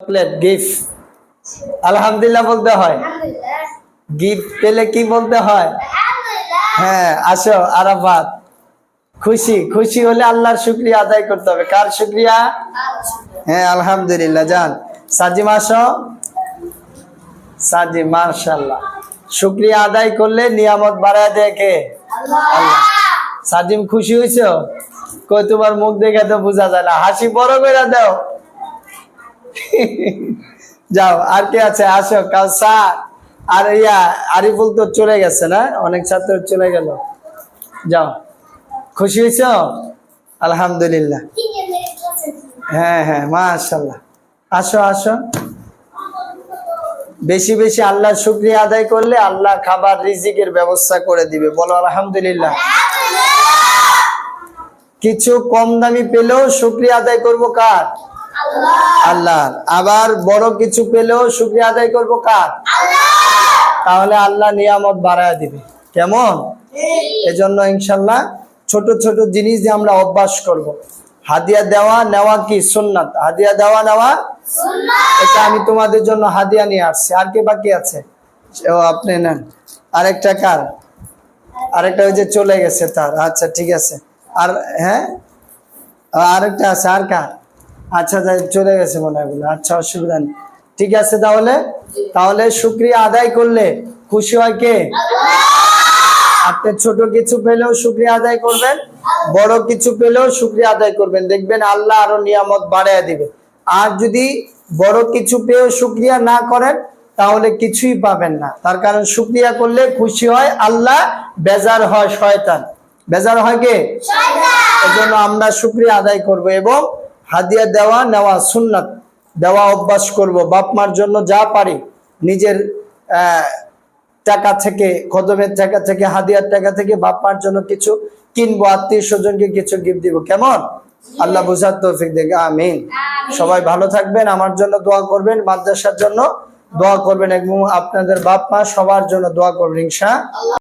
Chocolate gift আলহামদুলিল্লাহ বলতে হয়। গিফট পেলে কি বলতে হয়? হ্যাঁ আসো আরাফাত। খুশি খুশি হলে আল্লাহর শুক্রিয়া আদায় করতে হবে। কার শুক্রিয়া? হ্যাঁ আলহামদুলিল্লাহ যান সাজিম আসো। সাজিম মার্শাল্লাহ শুক্রিয়া আদায় করলে নিয়ামত বাড়ায় দেখে আল্লাহ। সাজিম খুশি হয়েছ কই তোমার মুখ দেখে তো বোঝা যায় না। হাসি বড় করে দাও। যাও, আর কে আছে? আসো কাউসার আর ইয়া, আরিফুল তো চলে গেছে না? অনেক ছাত্র চলে গেল। যাও। খুশি হয়েছ? আলহামদুলিল্লাহ। হ্যাঁ হ্যাঁ মাশাল্লাহ আসো আসো। বেশি বেশি আল্লাহ শুক্রিয়া আদায় করলে আল্লাহ খাবার রিজিকের ব্যবস্থা করে দিবে। বলো, আলহামদুলিল্লাহ। কিছু কম দামি পেলেও শুক্রিয়া আদায় করব কার? আল্লাহ। আবার বড় কিছু পেলেও শুক্রিয়া আদায় করব কার? তাহলে আল্লাহ নিয়ামত বাড়ায় দিবে। কেমন? এজন্য ইনশাল্লাহ ছোট ছোট জিনিস দিয়ে আমরা অভ্যাস করব। হাদিয়া দেওয়া নেওয়া কি? সুন্নাত। হাদিয়া দেওয়া নেওয়া? এটা আমি তোমাদের জন্য হাদিয়া নিয়ে আসছি। আর কে বাকি আছে? আপনি নেন। আরেকটা কার? আরেকটা ওই যে চলে গেছে তার। আচ্ছা ঠিক আছে। আর হ্যাঁ? আরেকটা আছে। আর কার? আচ্ছা যাই চলে গেছে মনে হয় আচ্ছা অসুবিধা নেই। ঠিক আছে তাহলে? তাহলে শুক্রিয়া আদায় করলে খুশি হয় কে? আপনি ছোট কিছু পেলেও শুক্রিয়া আদায় করবেন বড় কিছু পেলেও শুক্রিয়া আদায় করবেন। দেখবেন আল্লাহ আরও নিয়ামত বাড়ায় দিবে। আর যদি বড় কিছু পেয়েও শুক্রিয়া না করেন তাহলে কিছুই পাবেন না। তার কারণ শুক্রিয়া করলে খুশি হয় আল্লাহ বেজার হয় শয়তান। বেজার হয় কে? এজন্য আমরা শুক্রিয়া আদায় করব এবং হাদিয়া দেওয়া নেওয়া সুন্নাত দেওয়া অভ্যাস করব বাপ মার জন্য যা পারি নিজের টাকা থেকে খদমের টাকা থেকে হাদিয়ার টাকা থেকে বাপ মার জন্য কিছু কিনবো আত্মীয় স্বজনকে কিছু গিফট দিব। কেমন? আল্লাহ বুঝার তৌফিক দেখে আমিন। সবাই ভালো থাকবেন আমার জন্য দোয়া করবেন মাদ্রাসার জন্য দোয়া করবেন এবং আপনাদের বাপ মা সবার জন্য দোয়া করবেন ইনশা